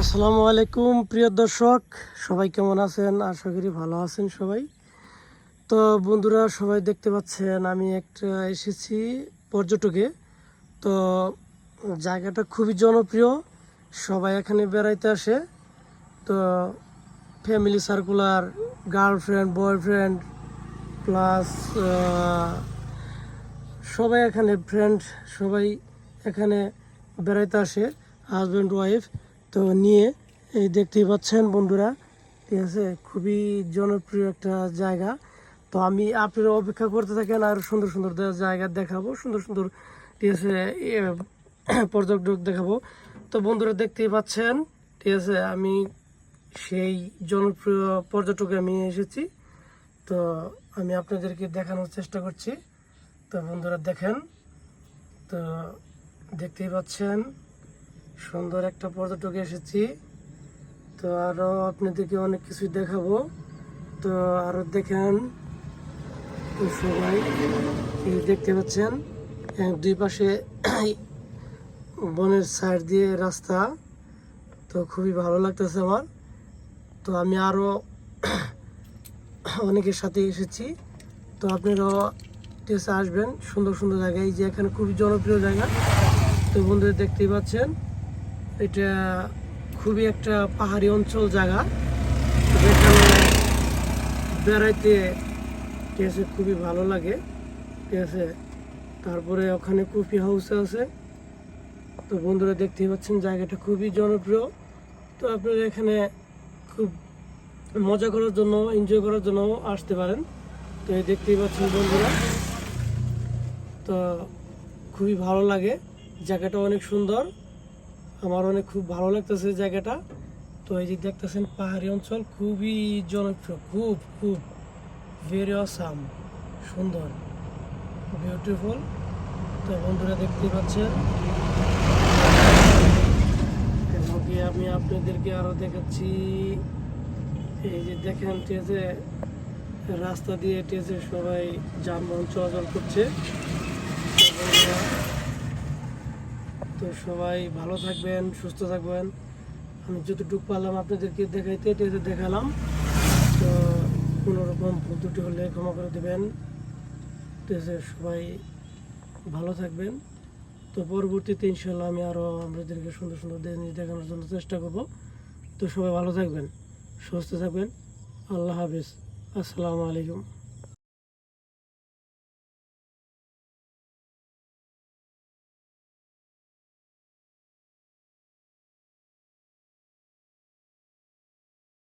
আসসালামু আলাইকুম, প্রিয় দর্শক। সবাই কেমন আছেন? আশা করি ভালো আছেন সবাই। তো বন্ধুরা, সবাই দেখতে পাচ্ছেন, আমি একটা এসেছি পর্যটকে। তো জায়গাটা খুবই জনপ্রিয়। সবাই এখানে বেড়াইতে আসে। তো family circular girlfriend boyfriend plus সবাই এখানে ফ্রেন্ড সবাই এখানে বেড়াইতে আসে হাজব্যান্ড ওয়াইফ তো নিয়ে এই দেখতেই পাচ্ছেন বন্ধুরা, ঠিক আছে? খুবই জনপ্রিয় একটা জায়গা। তো আমি আপনারা অপেক্ষা করতে থাকেন আর সুন্দর সুন্দর জায়গা দেখাবো, সুন্দর সুন্দর, ঠিক আছে পর্যটক দেখাবো। তো বন্ধুরা দেখতেই পাচ্ছেন, ঠিক আছে, আমি সেই জনপ্রিয় পর্যটকে আমি এসেছি। তো আমি আপনাদেরকে দেখানোর চেষ্টা করছি। তো বন্ধুরা দেখেন, তো দেখতেই পাচ্ছেন সুন্দর একটা পর্যটকে এসেছি। তো আরও আপনাদেরকে অনেক কিছু দেখাবো। তো আরও দেখেন সবাই দেখতে পাচ্ছেন দুই পাশে বনের সাইড দিয়ে রাস্তা। তো খুবই ভালো লাগতেছে আমার। তো আমি আরও অনেকের সাথে এসেছি। তো আপনারাও আসবেন। সুন্দর সুন্দর জায়গা। এই যে এখানে খুবই জনপ্রিয় জায়গা। তো বন্ধুদের দেখতেই পাচ্ছেন। এটা খুবই একটা পাহাড়ি অঞ্চল জায়গা। যেখানে বেড়াইতে ঠিক আছে, খুবই ভালো লাগে। ঠিক আছে, তারপরে ওখানে কফি হাউস আছে। তো বন্ধুরা দেখতেই পাচ্ছেন, জায়গাটা খুবই জনপ্রিয়। তো আপনারা এখানে খুব মজা করার জন্য এনজয় করার জন্য আসতে পারেন। তো এই দেখতেই পাচ্ছেন বন্ধুরা। তো খুবই ভালো লাগে। জায়গাটা অনেক সুন্দর। আমার অনেক খুব ভালো লাগতেছে জায়গাটা। তো এই যে দেখতেছেন পাহাড়ি অঞ্চল, খুবই জনপ্রিয়, খুব খুব। ভেরি অসাম সুন্দর বিউটিফুল তো বন্ধুরা দেখতেই পাচ্ছেন। আমি আপনাদেরকে আরও দেখাচ্ছি। এই যে দেখেন আছে রাস্তা দিয়ে আছে সবাই যানবাহন চলাচল করছে। তো সবাই ভালো থাকবেন, সুস্থ থাকবেন। আমি যতটুকু পারলাম আপনাদেরকে দেখাইতে আছে দেখালাম। তো কোনো রকম ভুল ত্রুটি হলে ক্ষমা করে দেবেন। আছে সবাই ভালো থাকবেন। তো পরবর্তীতে ইনশাল্লাহ আমি আরও আপনাদেরকে সুন্দর সুন্দর জিনিস দেখানোর জন্য চেষ্টা করব। তো সবাই ভালো থাকবেন, সুস্থ থাকবেন। আল্লাহ হাফিজ। আসসালামু আলাইকুম।